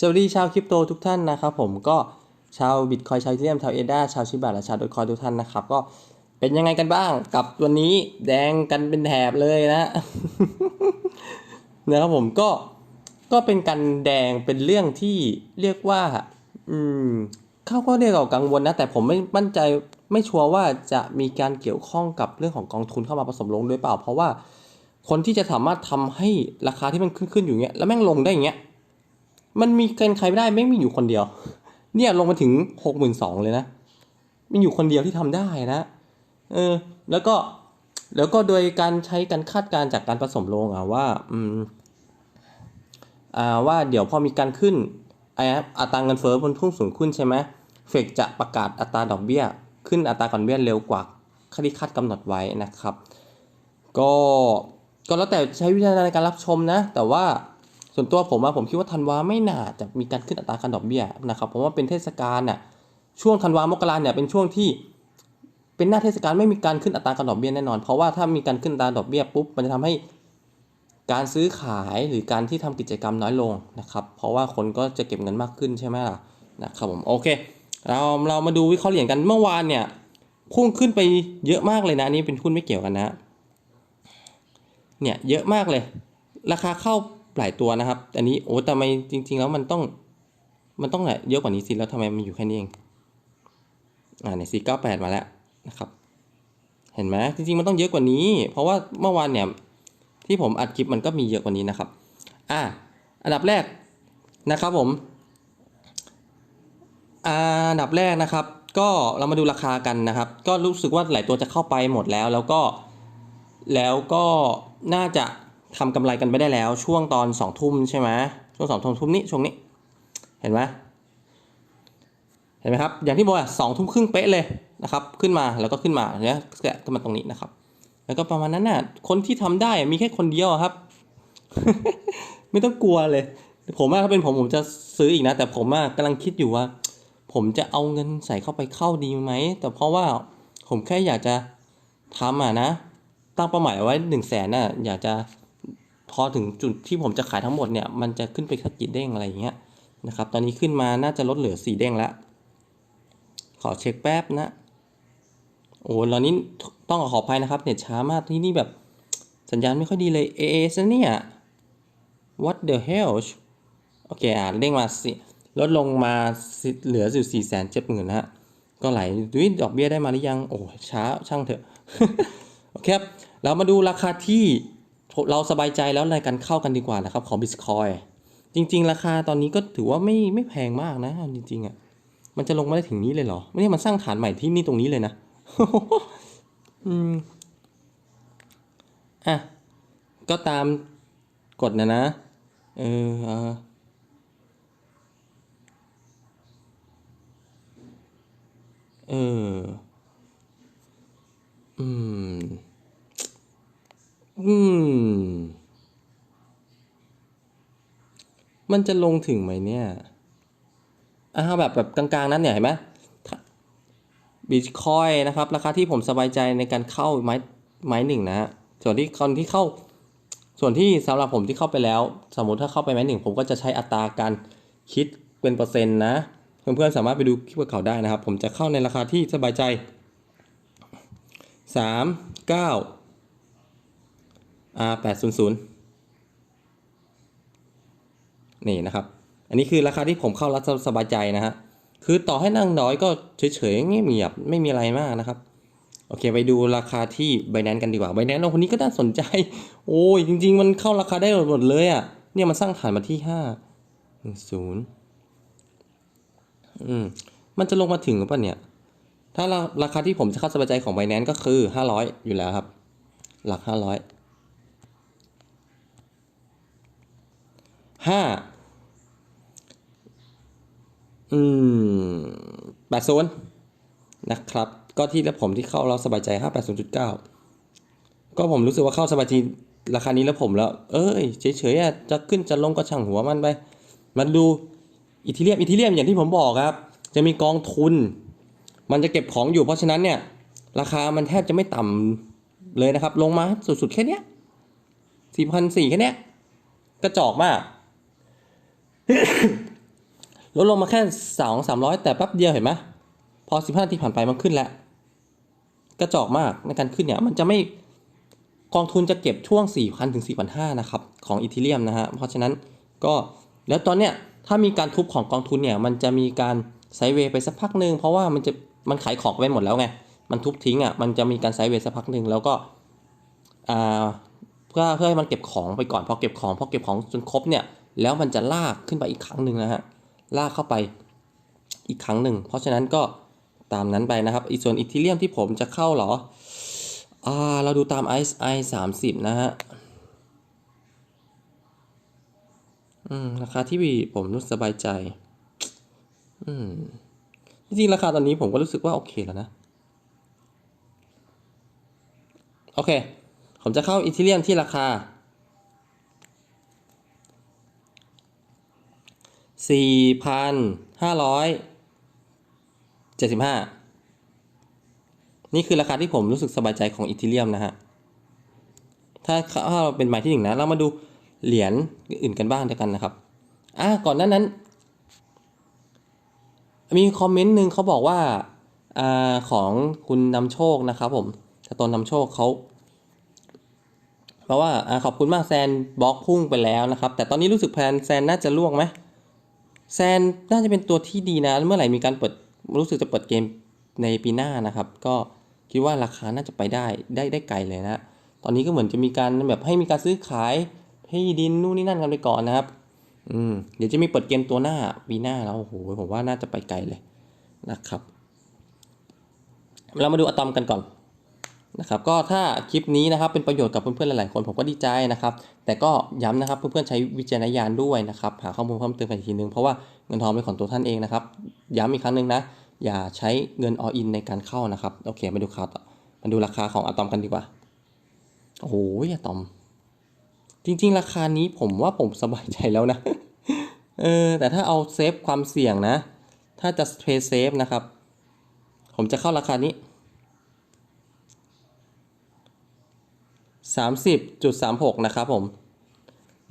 สวัสดีชาวคริปโตทุกท่านนะครับผมก็ชาวบิตคอยชาวเทียมชาวเอดาชาวชิบะและชาวดอทคอยทุกท่านนะครับ ก็เป็นยังไงกันบ้างกับวันนี้แดงกันเป็นแถบเลยนะนะครับผมก็ก็เป็นการแดงเป็นเรื่องที่เรียกว่า อืมเขาก็เรียกว่ากังวลนะ แต่ผมไม่มั่นใจไม่ชัวร์ว่าจะมีการเกี่ยวข้องกับเรื่องของกองทุนเข้ามาผสมลงด้วยเปล่า เพราะว่าคนที่จะสามารถทำให้ราคาที่มันขึ้นขึ้นอยู่เงี้ยแล้วแม่งลงได้อย่างเงี้ย มันมีเกินใครไม่ได้ไม่มีอยู่คนเดียว เนี่ยลงมาถึงหกหมื่นสองเลยนะมีอยู่คนเดียวที่ทำได้นะ เออ แล้วก็แล้วก็โดยการใช้การคาดการจากการผสมลงอะว่า อืม อ่าว่าเดี๋ยวพอมีการขึ้นไอ้อัตราเงินเฟ้อบนพุ่งสูงขึ้นใช่ไหมเฟกจะประกาศอัตราดอกเบี้ย ขึ้นอัตราดอกเบี้ยเร็วกว่าที่คาดกำหนดไว้นะครับ ก็ก็แล้วแต่ใช้วิจารณญาณในการรับชมนะ แต่ว่า ส่วนตัวผมอะผมคิดว่าธันวาไม่น่าจะมีการขึ้นอัตราการดอกเบี้ยนะครับเพราะว่าเป็นเทศกาลน่ะช่วงธันวามกราเนี่ยเป็นช่วงที่เป็นหน้าเทศกาลไม่มีการขึ้นอัตราการดอกเบี้ยแน่นอน เพราะว่าถ้ามีการขึ้นอัตราดอกเบี้ยปุ๊บมันจะทำให้การซื้อขายหรือการที่ทำกิจกรรมน้อยลงนะครับ เพราะว่าคนก็จะเก็บเงินมากขึ้นใช่ไหมล่ะนะครับผมโอเค เราเรามาดูวิเคราะห์เหรียญกันเมื่อวานเนี่ยพุ่งขึ้นไปเยอะมากเลยนะอันนี้เป็นหุ้นไม่เกี่ยวกันนะเนี่ยเยอะมากเลย ราคาเข้า หลายตัวนะครับ อันนี้โอ้แต่ทำไมจริง ๆ แล้วมันต้อง มันต้องหลายเยอะกว่านี้สิแล้วทำไมมันอยู่แค่นี้เอง อ่าเนี่ยสี่เก้าแปดมาแล้วนะครับ เห็นไหมจริง ๆ มันต้องเยอะกว่านี้ เพราะว่าเมื่อวานเนี่ยที่ผมอัดคลิปมันก็มีเยอะกว่านี้นะครับ อ่า อันดับแรกนะครับผมอ่าอันดับแรกนะครับ ก็เรามาดูราคากันนะครับ ก็รู้สึกว่าหลายตัวจะเข้าไปหมดแล้ว แล้วก็ แล้วก็น่าจะ ทำกำไรกันไปได้แล้ว ช่วงตอนสองทุ่มใช่ไหมช่วงสองทุ่มนี้ช่วงนี้ เห็นไหมเห็นไหมครับ อย่างที่บอกสองทุ่มครึ่งเป๊ะเลยนะครับ ขึ้นมาแล้วก็ขึ้นมาเนี่ยแกะขึ้นมาตรงนี้นะครับ แล้วก็ประมาณนั้นน่ะ คนที่ทำได้อะมีแค่คนเดียวครับ ไม่ต้องกลัวเลย ผมว่าถ้าเป็นผมผมจะซื้ออีกนะ แต่ผมอะกำลังคิดอยู่ว่า ผมจะเอาเงินใส่เข้าไปเข้าดีไหม แต่เพราะว่าผมแค่อยากจะทำอะนะ ตั้งเป้าหมายไว้หนึ่งแสนน่ะ อยากจะ พอถึงจุดที่ผมจะขายทั้งหมดเนี่ยมันจะขึ้นไปสักกี่เด้งอะไรอย่างเงี้ยนะครับตอนนี้ขึ้นมาน่าจะลดเหลือสี่เด้งแล้ว ขอเช็คแป๊บนะโอ้ตอนนี้ต้องขออภัยนะครับเน็ตช้ามากที่นี่แบบสัญญาณไม่ค่อยดีเลย AS นะเนี่ย what the hell โอเคอ่าเด้งมาสิลดลงมาเหลืออยู่สี่แสนเจ็ดหมื่นนะฮะ ก็ไหลดุยดอกเบี้ยได้มาหรือยัง โอ้ช้าช่างเถอะ โอเคครับ เรามาดูราคาที่ เราสบายใจแล้วในการเข้ากันดีกว่านะครับของ Bitcoin จริง ๆ ราคาตอนนี้ก็ถือว่าไม่ไม่แพงมากนะจริงๆอะมันจะลงมาได้ถึงนี้เลยเหรอ ไม่ได้มันสร้างฐานใหม่ที่นี่ตรงนี้เลยนะ อืม อะ ก็ตามกฎนะนะ เออเออเออ อืม อืม มันจะลงถึงไหมเนี่ยอ่าแบบแบบกลางๆ นั้นเนี่ยเห็นไหมบิตคอยนะครับ ราคาที่ผมสบายใจในการเข้าไม้ไม้หนึ่งนะฮะส่วนที่คนที่เข้า ส่วนที่สำหรับผมที่เข้าไปแล้ว สมมติถ้าเข้าไปไม้หนึ่งผมก็จะใช้อัตราการคิดเป็นเปอร์เซ็นต์นะ เพื่อนๆสามารถไปดูคลิปเขาได้นะครับ ผมจะเข้าในราคาที่สบายใจสามเก้า R 8 0 0นี่นะครับ อันนี้คือราคาที่ผมเข้าแล้วสบายใจนะฮะ คือต่อให้นั่งน้อยก็เฉยๆเงียบไม่มีอะไรมากนะครับ โอเคไปดูราคาที่ b บ n a n c e กันดีกว่า b บ n a n c e เราคนนี้ก็น่าสนใจ โอ้ยจริง ๆ มันเข้าราคาได้หมดเลยอะ่ะ เนี่ยมันสร้างฐานมาที่ห้าศูนย์อืมมันจะลงมาถึงหรือเปล่าเนี่ย ถ้าราราคาที่ผมจะเข้าสบายใจของ b บ n a n c e ก็คือห้าร้อยอยู่แล้วครับ หลักห้าร้อย ห้าอืมแปดโซนนะครับ ก็ที่แล้วผมที่เข้าแล้วสบายใจห้าแปดศูนย์จุดเก้าก็ผมรู้สึกว่าเข้าสบายใจราคานี้แล้วผมแล้ว เอ้ยเฉยๆอะจะขึ้นจะลงก็ช่างหัวมันไป มันดูอีทิเลียมอีทิเลียมอย่างที่ผมบอกครับ จะมีกองทุน มันจะเก็บของอยู่เพราะฉะนั้นเนี่ย ราคามันแทบจะไม่ต่ำเลยนะครับ ลงมาสุดๆแค่เนี้ยสี่พันสี่แค่เนี้ยกระจอกมาก ลดลงมาแค่สองสามร้อยแต่แป๊บเดียวเห็นไหมพอสิบห้านาทีผ่านไปมันขึ้นแล้ว กระจอกมากในการขึ้นเนี่ย มันจะไม่กองทุนจะเก็บช่วง 4,000 ถึง 4,500 นะครับ ของอีเทเรียมนะฮะ เพราะฉะนั้นก็แล้วตอนเนี้ยถ้ามีการทุบของกองทุนเนี่ย มันจะมีการไซเวย์ไปสักพักหนึ่งเพราะว่ามันจะมันขายของไปหมดแล้วไง มันทุบทิ้งอะมันจะมีการไซเวย์สักพักหนึ่งแล้วก็อ่าเพื่อเพื่อให้มันเก็บของไปก่อนพอเก็บของพอเก็บของจนครบเนี่ย แล้วมันจะลากขึ้นไปอีกครั้งหนึ่งนะฮะลากเข้าไปอีกครั้งหนึ่ง เพราะฉะนั้นก็ตามนั้นไปนะครับอีกส่วนอีเทเรียมที่ผมจะเข้าหรออ่าเราดูตาม ISI 30 นะฮะอืมราคาที่ผมรู้สบายใจ อืมจริงๆราคาตอนนี้ผมก็รู้สึกว่าโอเคแล้วนะ โอเค ผมจะเข้าอีเทเรียมที่ราคา สี่พันห้าร้อยเจ็ดสิบห้านี่คือราคาที่ผมรู้สึกสบายใจของอีเทเรียมนะฮะ ถ้าถ้าเราเป็นหมายที่หนึ่งนะ เรามาดูเหรียญอื่นกันบ้างเดียวกันนะครับ อะก่อนหน้านั้น มีคอมเมนต์หนึ่งเขาบอกว่าอ่าของคุณนำโชคนะครับผมแต่ตอนนำโชคเขาเพราะว่าอ่าขอบคุณมากแซนบล็อกพุ่งไปแล้วนะครับ แต่ตอนนี้รู้สึกแพนแซนน่าจะล่วงไหม แซนน่าจะเป็นตัวที่ดีนะ เมื่อไหร่มีการเปิดรู้สึกจะเปิดเกมในปีหน้านะครับ ก็คิดว่าราคาน่าจะไปได้ได้ได้ไกลเลยนะ ตอนนี้ก็เหมือนจะมีการแบบให้มีการซื้อขายให้ดินนู่นนี่นั่นกันไปก่อนนะครับ อืมเดี๋ยวจะมีเปิดเกมตัวหน้าปีหน้าแล้วโอ้โหผมว่าน่าจะไปไกลเลยนะครับ เรามาดูอะตอมกันก่อนนะครับก็ถ้าคลิปนี้นะครับเป็นประโยชน์กับเพื่อนๆหลายๆคนผมก็ดีใจนะครับ แต่ก็ย้ำนะครับเพื่อนๆใช้วิจารณญาณด้วยนะครับหาข้อมูลเพิ่มเติมอีกทีนึงเพราะว่าเงินทองเป็นของตัวท่านเองนะครับย้ำอีกครั้งหนึ่งนะอย่าใช้เงิน all in ในการเข้านะครับโอเคมาดูข่าวต่อมาดูราคาของอะตอมกันดีกว่าโอ้โหอะตอม จริง ๆ ราคานี้ผมว่าผมสบายใจแล้วนะเออแต่ถ้าเอาเซฟความเสี่ยงนะ ถ้าจะเทรดเซฟนะครับ ผมจะเข้าราคานี้ 30.36 นะครับผม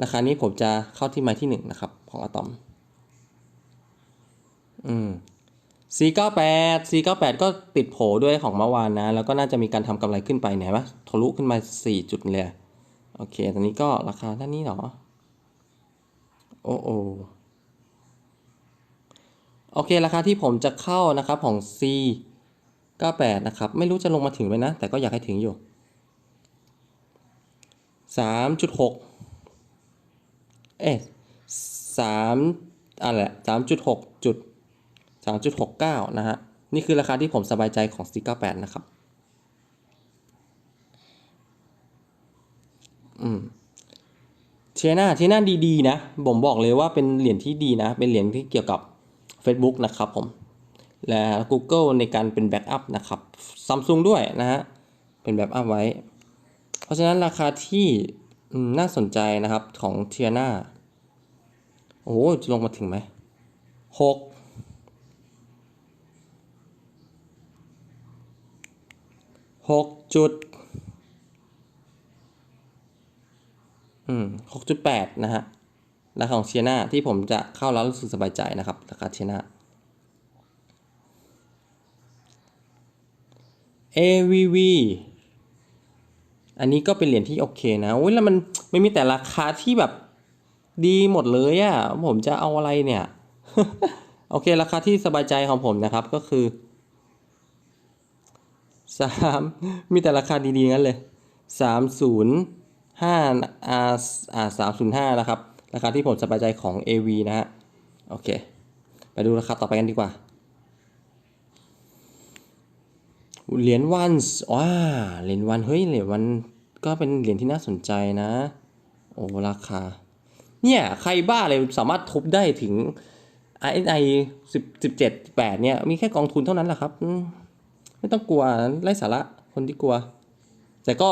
ราคานี้ผมจะเข้าที่ไม้ที่ 1 นะครับ ของอะตอม อืม C98 C98 ก็ติดโผด้วยของเมื่อวานนะ แล้วก็น่าจะมีการทำกำไรขึ้นไปไหนวะทะลุขึ้นมา4จุดเลย โอเค ตอนนี้ก็ราคาด้านนี้เหรอ โอ้โอโอเค ราคาที่ผมจะเข้านะครับของ C 98 นะครับ ไม่รู้จะลงมาถึงไหมนะ แต่ก็อยากให้ถึงอยู่ 3.6เอ๊ะ3อะไร3.6จุด3.69นะฮะ นี่คือราคาที่ผมสบายใจของ C 98นะครับ อืมเทียนาเทียนาดีๆนะ ผมบอกเลยว่าเป็นเหรียญที่ดีนะ เป็นเหรียญที่เกี่ยวกับ Facebook นะครับผม และ Google ในการเป็นแบ็กอัพนะครับ Samsung ด้วยนะฮะ เป็นแบ็กอัพไว้ เพราะฉะนั้นราคาที่น่าสนใจนะครับของเทียนาโอ้จะลงมาถึงไหมหกหกจุดอืมหกจุดแปดนะฮะราคาของเชียนาที่ผมจะเข้าแล้วรู้สึกสบายใจนะครับราคาเชียนา AVV อันนี้ก็เป็นเหรียญที่โอเคนะโอ้ยแล้วมันไม่มีแต่ราคาที่แบบดีหมดเลยอะ่ะผมจะเอาอะไรเนี่ย โอเค ราคาที่สบายใจของผมนะครับก็คือสามมีแต่ราคาดีๆงั้นเลยสามศูนย์ห้าอาอ่าสามศูนย์ห้านะครับ ราคาที่ผมสบายใจของ AV นะฮะ โอเค ไปดูราคาต่อไปกันดีกว่า เหรียญวันว้าเหรียญวัน เฮ้ย เหรียญวัน ก็เป็นเหรียญที่น่าสนใจนะ โอ้ ราคา เนี่ย ใครบ้าเลยสามารถทุบได้ถึง RSI 10 17 8เนี่ย มีแค่กองทุนเท่านั้นแหละครับ ไม่ต้องกลัวไร้สาระ คนที่กลัว แต่ก็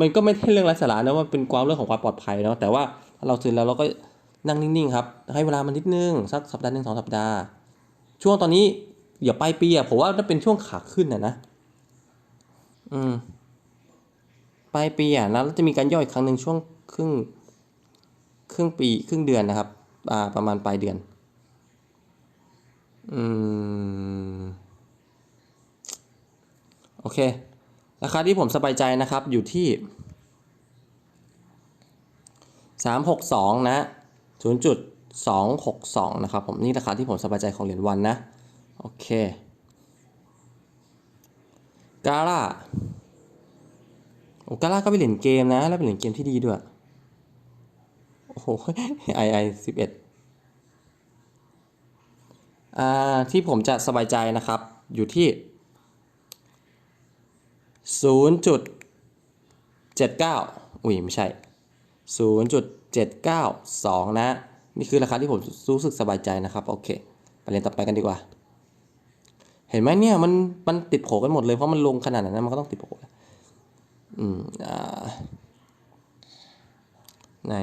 มันก็ไม่ใช่เรื่องไร้สาระนะว่าเป็นความเรื่องของความปลอดภัยเนาะ แต่ว่าถ้าเราซื้อแล้วเราก็นั่งนิ่งๆครับ ให้เวลามันนิดนึง สักสัปดาห์หนึ่งสองสัปดาห์ ช่วงตอนนี้อย่าไปปีอะผมว่าถ้าเป็นช่วงขาขึ้นอะนะ อืมปลายปีอะนะแล้วจะมีการย่อยอีกครั้งหนึ่งช่วงครึ่ง ครึ่งปีครึ่งเดือนนะครับ อ่า ประมาณปลายเดือน อืม โอเค ราคาที่ผมสบายใจนะครับ อยู่ที่สามหกสองนะศูนย์จุดสองหกสองนะครับผมนี่ราคาที่ผมสบายใจของเหรียญวันนะ โอเค กาล่าโอ้กาล่าก็เป็นเหรียญเกมนะ แล้วเป็นเหรียญเกมที่ดีด้วย โอ้โหไอไอสิบเอ็ดอ่าที่ผมจะสบายใจนะครับ อยู่ที่0.79อุ้ยไม่ใช่0.792นะ นี่คือราคาที่ผมรู้สึกสบายใจนะครับ โอเค ไปเรียนต่อไปกันดีกว่า เห็นไหมเนี่ยมันมันติดโผกันหมดเลยเพราะมันลงขนาดนั้นมันก็ต้องติดโผอืมอ่าไหน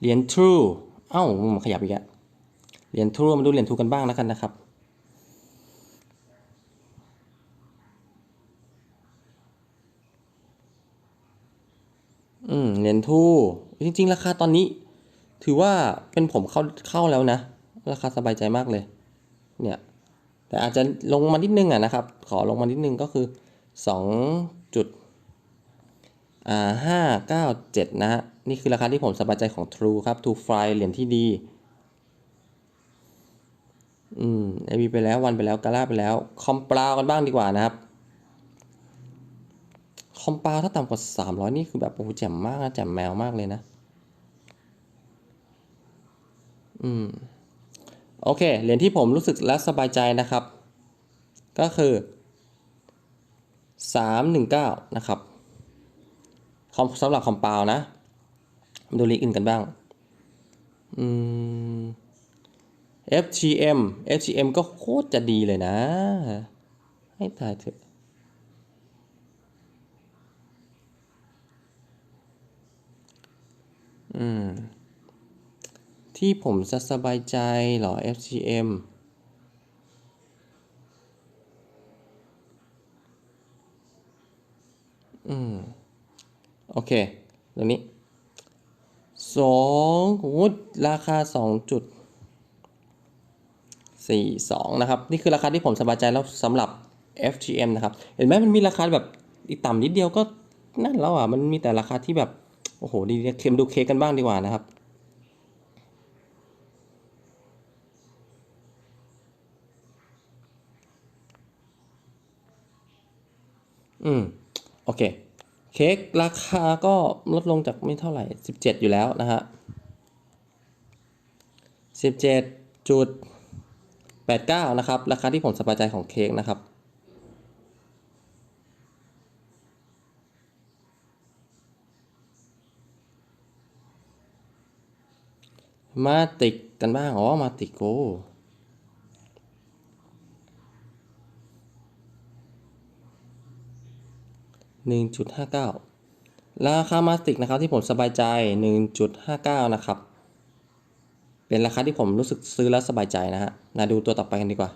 เหรียญ True เอ้ามันขยับอีกอะเหรียญ True มาดูเหรียญ True กันบ้างแล้วกันนะครับอืมเหรียญ True จริง ๆ ราคาตอนนี้ ถือว่าเป็นผมเข้าเข้าแล้วนะ ราคาสบายใจมากเลย เนี่ย แต่อาจจะลงมานิดนึงอะนะครับ ขอลงมานิดนึงก็คือสองจุดอ่าห้าเก้าเจ็ดนะฮะ นี่คือราคาที่ผมสบายใจของ True ครับ True Fly เหรียญที่ดี อืม AB ไปแล้ววันไปแล้วกาล่าไปแล้ว คอมปลากันบ้างดีกว่านะครับคอมปลาถ้าต่ำกว่า 300 นี่คือแบบโอ้โหแจ่มมากนะแจ่มแมวมากเลยนะ อืมโอเค เหรียญที่ผมรู้สึกและสบายใจนะครับ ก็คือ319นะครับคอมสำหรับคอมเปลนะ ดูลีกอื่นกันบ้างอืม FGM FGM ก็โคตรจะดีเลยนะ ให้ตายเถอะ อืม ที่ผมจะสบายใจเหรอ FGM อืม โอเค ตรงนี้สองโอ้ราคาสองจุดสี่สองนะครับ นี่คือราคาที่ผมสบายใจแล้วสำหรับ FGM นะครับ เห็นไหมมันมีราคาแบบอีกต่ำนิดเดียวก็นั่นแล้วอะ มันมีแต่ราคาที่แบบ โอ้โห ดีเค็มดูเค้กกันบ้างดีกว่านะครับ อืม โอเค เค้กราคาก็ลดลงจากไม่เท่าไหร่ 17 อยู่แล้วนะฮะ17จุด89 นะครับ ราคาที่ผมสบายใจของเค้กนะครับมาติกกันบ้าง อ๋อ มาติโก 1.59 ราคามาสติกนะครับที่ผมสบายใจ 1.59 นะครับ เป็นราคาที่ผมรู้สึกซื้อแล้วสบายใจนะฮะมาดูตัวต่อไปกันดีกว่า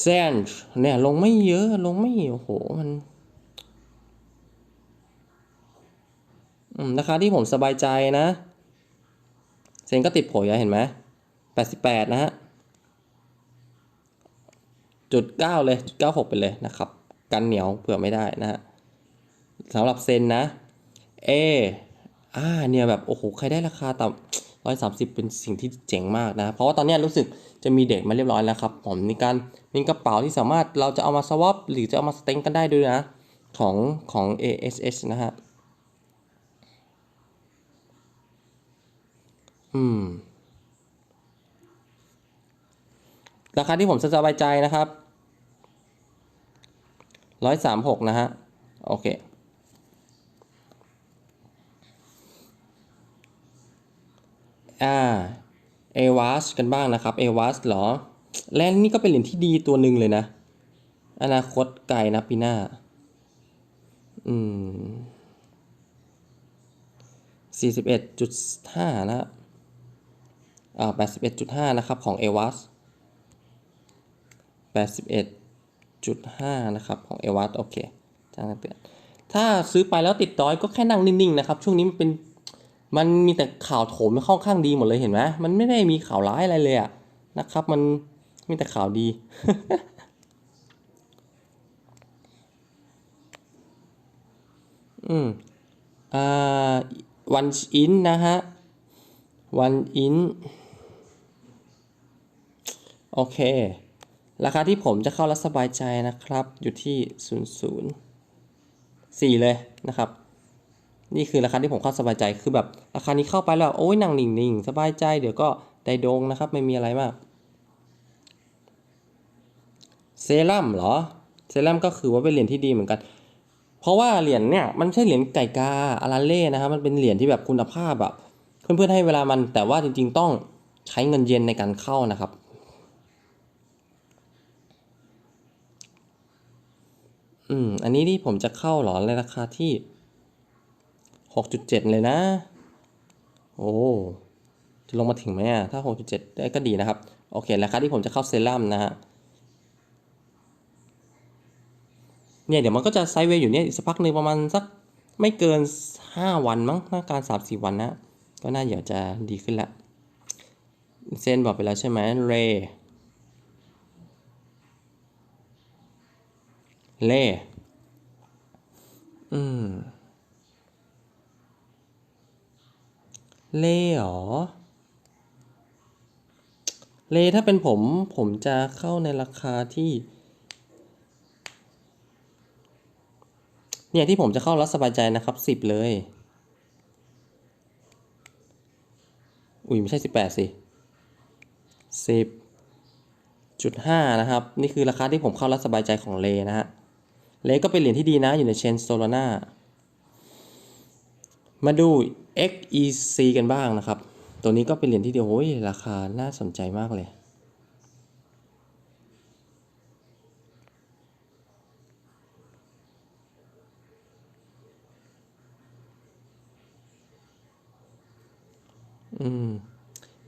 เซนเนี่ยลงไม่เยอะลงไม่โอ้โหมันราคาที่ผมสบายใจนะ เซนก็ติดโผล่เห็นไหม88นะฮะจุดเก้าเลยจุดเก้าหกไปเลยนะครับ กันเหนียวเผื่อไม่ได้นะฮะสำหรับเซนนะเออ่าเนี่ยแบบโอ้โหใครได้ราคาต่ำร้อยสามสิบเป็นสิ่งที่เจ๋งมากนะ เพราะว่าตอนนี้รู้สึกจะมีเด็กมาเรียบร้อยแล้วครับผมมีการมีกระเป๋าที่สามารถเราจะเอามาสวอปหรือจะเอามาสเต็งกันได้ด้วยนะ ของของ ASS นะฮะอืมราคาที่ผมสบายใจนะครับ ร้อยสามหกนะฮะ โอเค อ่า เอวาสกันบ้างนะครับ เอวาสเหรอ แลนนี่ก็เป็นเหรียญที่ดีตัวหนึ่งเลยนะ อนาคตไกลนะปีหน้า อืมสี่สิบเอ็ดจุดห้านะฮะอ่าแปดสิบเอ็ดจุดห้านะครับของเอวาสแปดสิบเอ็ด จุดห้านะครับ ของเอวัตโอเคจ้างเตือนถ้าซื้อไปแล้วติดดอยก็แค่นั่งนิ่งๆนะครับ ช่วงนี้มันเป็นมันมีแต่ข่าวโถมค่อนข้างดีหมดเลยเห็นไหมมันไม่ได้มีข่าวร้ายอะไรเลยอะนะครับ มันมีแต่ข่าวดีอืมอ่าวันอินนะฮะวันอินโอเค ราคาที่ผมจะเข้าแล้วสบายใจนะครับ อยู่ที่ 0 0 4 เลยนะครับ นี่คือราคาที่ผมเข้าสบายใจคือแบบราคานี้เข้าไปแล้วโอ้ยนั่งนิ่งๆ สบายใจเดี๋ยวก็ได้ดงนะครับ ไม่มีอะไรมาก เซรั่มเหรอ เซรั่มก็คือว่าเป็นเหรียญที่ดีเหมือนกัน เพราะว่าเหรียญเนี่ยมันไม่ใช่เหรียญไก่กาอาราเล่นะครับมันเป็นเหรียญที่แบบคุณภาพแบบเพื่อนๆให้เวลามันแต่ว่าจริง ๆ ต้องใช้เงินเย็นในการเข้านะครับ อืม อันนี้ที่ผมจะเข้าหรอในราคาที่6.7เจ็ดเลยนะ โอ้จะลงมาถึงไหมอะ ถ้า6.7ได้ก็ดีนะครับ โอเค ราคาที่ผมจะเข้าเซรั่มนะฮะ เนี่ยเดี๋ยวมันก็จะไซด์เวย์อยู่เนี่ยอีกสักพักหนึ่งประมาณสักไม่เกิน5วันมั้งน่าการ3-4วันนะ ก็น่าเดี๋ยวจะดีขึ้นละเซนบอกไปแล้วใช่ไหมเร เล่อืม เล่หรอ เล่ถ้าเป็นผม ผมจะเข้าในราคาที่ เนี่ยที่ผมจะเข้าแล้วสบายใจนะครับสิบเลย อุ้ยไม่ใช่สิบแปดสิสิบจุดห้านะครับ นี่คือราคาที่ผมเข้าแล้วสบายใจของเลนะฮะ เลก็เป็นเหรียญที่ดีนะอยู่ในเชนโซลาร่ามาดู XEC กันบ้างนะครับ ตัวนี้ก็เป็นเหรียญที่เดียวโอ้ยราคาน่าสนใจมากเลย อืม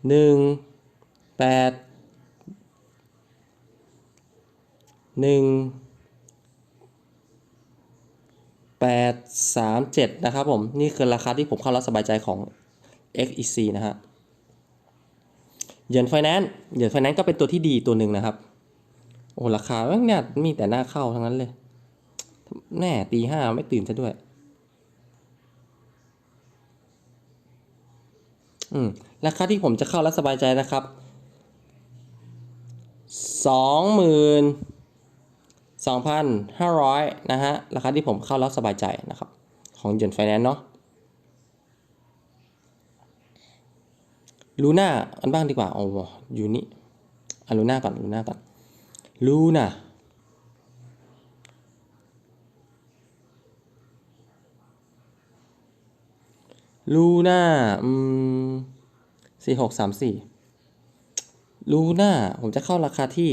หนึ่งแปดหนึ่ง แปดสามเจ็ดนะครับผม นี่คือราคาที่ผมเข้าแล้วสบายใจของ XEC นะฮะเหรียญไฟแนนซ์เหรียญไฟแนนซ์ก็เป็นตัวที่ดีตัวหนึ่งนะครับ โอ้ราคาแม่งเนี่ยมีแต่หน้าเข้าทั้งนั้นเลย แน่ตีห้าไม่ตื่นซะด้วย อืม ราคาที่ผมจะเข้าแล้วสบายใจนะครับสองหมื่น สองพันห้าร้อยนะฮะ ราคาที่ผมเข้าแล้วสบายใจนะครับ ของเหยินไฟแนนซ์เนาะลูน่าอันบ้างดีกว่าโอ้อยู่นี่อะลูน่าก่อนลูน่าก่อนลูน่าลูน่าอืมสี่หกสามสี่ลูน่าผมจะเข้าราคาที่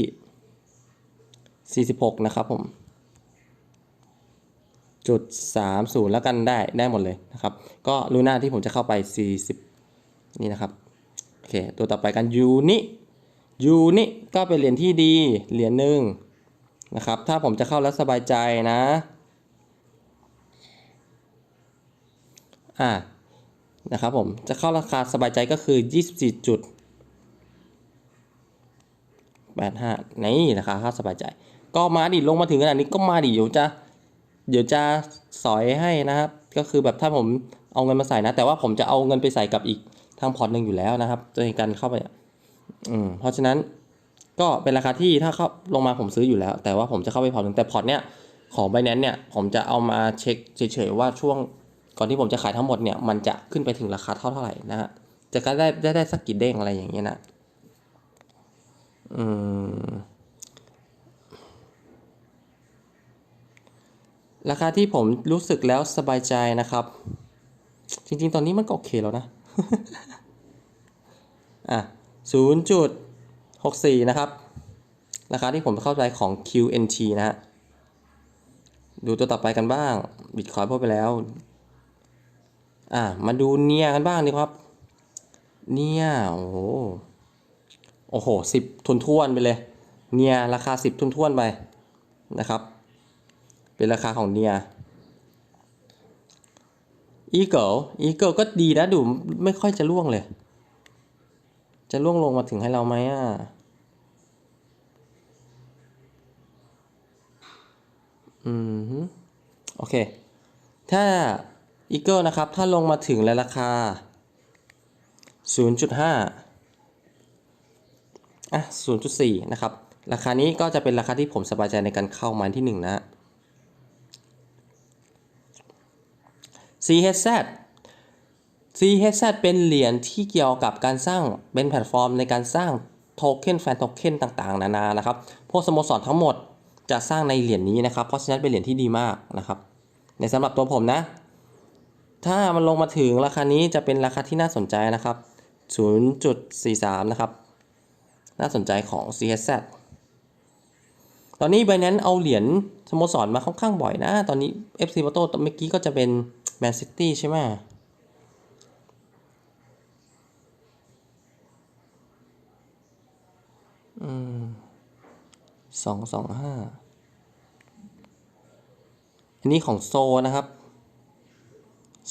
สี่สิบหกนะครับผม จุดสามศูนย์แล้วกันได้ได้หมดเลยนะครับ ก็ลูน่าที่ผมจะเข้าไปสี่สิบนี่นะครับ โอเค ตัวต่อไปกันยูนิยูนิก็เป็นเหรียญที่ดีเหรียญหนึ่งนะครับ ถ้าผมจะเข้าแล้วสบายใจนะ อ่า นะครับผม จะเข้าราคาสบายใจก็คือ 24จุด85นี่ราคาค่าสบายใจ ก็มาดิลงมาถึงขนาดนี้ก็มาดิเดี๋ยวจะ เดี๋ยวจะสอยให้นะครับ ก็คือแบบถ้าผมเอาเงินมาใส่นะ แต่ว่าผมจะเอาเงินไปใส่กับอีกทางพอร์ตหนึ่งอยู่แล้วนะครับโดยการเข้าไปอืมเพราะฉะนั้นก็เป็นราคาที่ถ้าเข้าลงมาผมซื้ออยู่แล้ว แต่ว่าผมจะเข้าไปพอร์ตหนึ่งแต่พอร์ตเนี้ยของ b บ n a n c e เนี่ยผมจะเอามาเช็คเฉยๆว่าช่วงก่อนที่ผมจะขายทั้งหมดเนี่ยมันจะขึ้นไปถึงราคาเท่าเท่าไหร่นะฮะจะได้ได้ได้สักกี่เด้งอะไรอย่างเงี้ยนะอืม ราคาที่ผมรู้สึกแล้วสบายใจนะครับ จริงๆ ตอนนี้มันก็โอเคแล้วนะ อะศูนย์จุดหกสี่นะครับ ราคาที่ผมเข้าใจของ QNT นะฮะ ดูตัวต่อไปกันบ้าง บิตคอยพูดไปแล้ว อะ มาดูเนียกันบ้างดีครับ เนียโอ้โห โอ้โหสิบทุนท่วนไปเลย เนียราคาสิบทุนท่วนไปนะครับ เป็นราคาของเนีย Eagle Eagle ก็ดีนะดูไม่ค่อยจะล่วงเลย จะล่วงลงมาถึงให้เราไหมอะ อืมฮึโอเค ถ้า Eagle นะครับ ถ้าลงมาถึงในราคา 0.5อะ0.4 นะครับ ราคานี้ก็จะเป็นราคาที่ผมสบายใจในการเข้ามาที่ 1 นะ CHZ CHZ เป็นเหรียญที่เกี่ยวกับการสร้างเป็นแพลตฟอร์มในการสร้างโทเค็นแฟนโทเค็นต่างๆ นานานะครับ พวกสโมสรทั้งหมดจะสร้างในเหรียญนี้นะครับ เพราะฉะนั้นเป็นเหรียญที่ดีมากนะครับ ในสำหรับตัวผมนะ ถ้ามันลงมาถึงราคานี้จะเป็นราคาที่น่าสนใจนะครับ 0.43 นะครับ น่าสนใจของ CHZ ตอนนี้ Binance เอาเหรียญสโมสรมาค่อนข้างบ่อยนะ ตอนนี้ FC Porto เมื่อกี้ก็จะเป็น Man City ใช่ไหมอืมสองสองห้าอันนี้ของโซนะครับ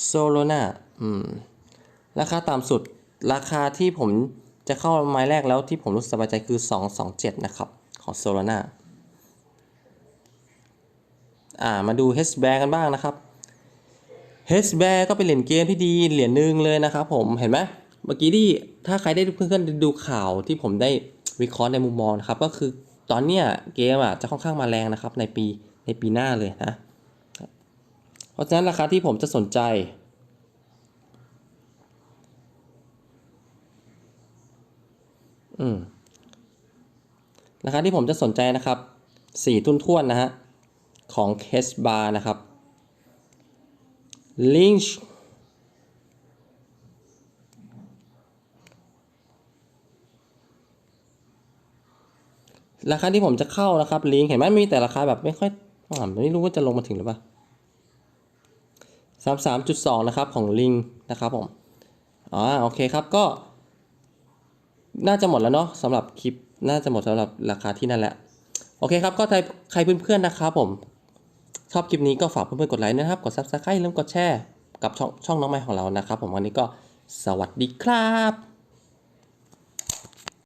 โซโลนาอืม ราคาต่ำสุด ราคาที่ผมจะเข้าไม้แรกแล้วที่ผมรู้สึกสบายใจคือ 227 นะครับ ของโซโลนาอ่า มาดู h b a r กันบ้างนะครับ h b a r ก็เป็นเหรียญเกมที่ดีเหรียญหนึ่งเลยนะครับผมเห็นไหมเมื่อกี้ที่ถ้าใครได้เพื่อนๆดูข่าวที่ผมได้วิเคราะห์ในมุมมองนะครับก็คือตอนเนี้ยเกมอะจะค่อนข้างมาแรงนะครับในปีในปีหน้าเลยนะเพราะฉะนั้นราคาที่ผมจะสนใจอืมราคาที่ผมจะสนใจนะครับสี่ทุ่นท้วนนะฮะของเคสบาร์นะครับ Lynch ราคาที่ผมจะเข้านะครับลิงเห็นไหมมีแต่ราคาแบบไม่ค่อยอ่าไม่รู้ว่าจะลงมาถึงหรือเปล่าสามสามจุดสองนะครับของลิงนะครับผมอ๋อโอเคครับก็ น่าจะหมดแล้วเนาะสำหรับคลิปน่าจะหมดสำหรับราคาที่นั่นแหละ โอเคครับก็ใครใครเพื่อนๆนะครับผม ชอบคลิปนี้ก็ฝากเพื่อนๆกดไลค์นะครับ กด subscribe เริ่มกดแชร์กับช่องช่องน้องใหม่ของเรานะครับ ผมวันนี้ก็สวัสดีครับ